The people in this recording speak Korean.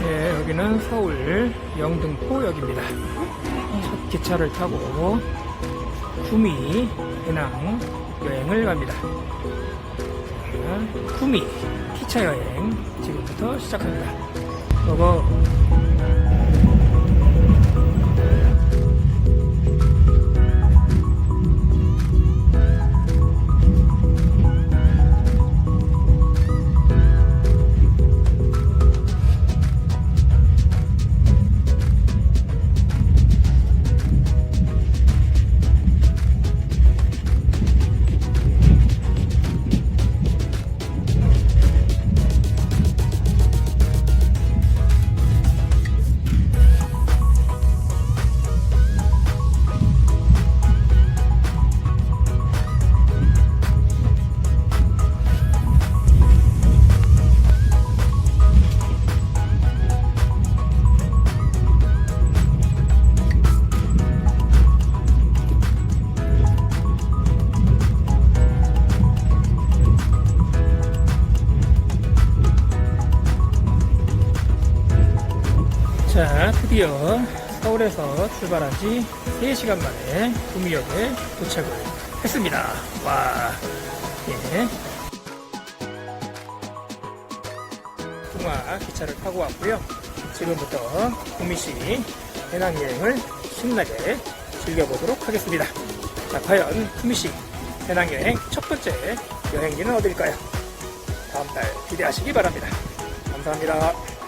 네, 여기는 서울 영등포역입니다. 첫 기차를 타고 구미 해낭 여행을 갑니다. 구미 기차 여행 지금부터 시작합니다. 고고. 자, 드디어 서울에서 출발한 지 3시간 만에 구미역에 도착을 했습니다. 와, 예. 동화 기차를 타고 왔고요. 지금부터 구미시 해낭여행을 신나게 즐겨보도록 하겠습니다. 자, 과연 구미시 해낭여행 첫 번째 여행지는 어딜까요? 다음 달 기대하시기 바랍니다. 감사합니다.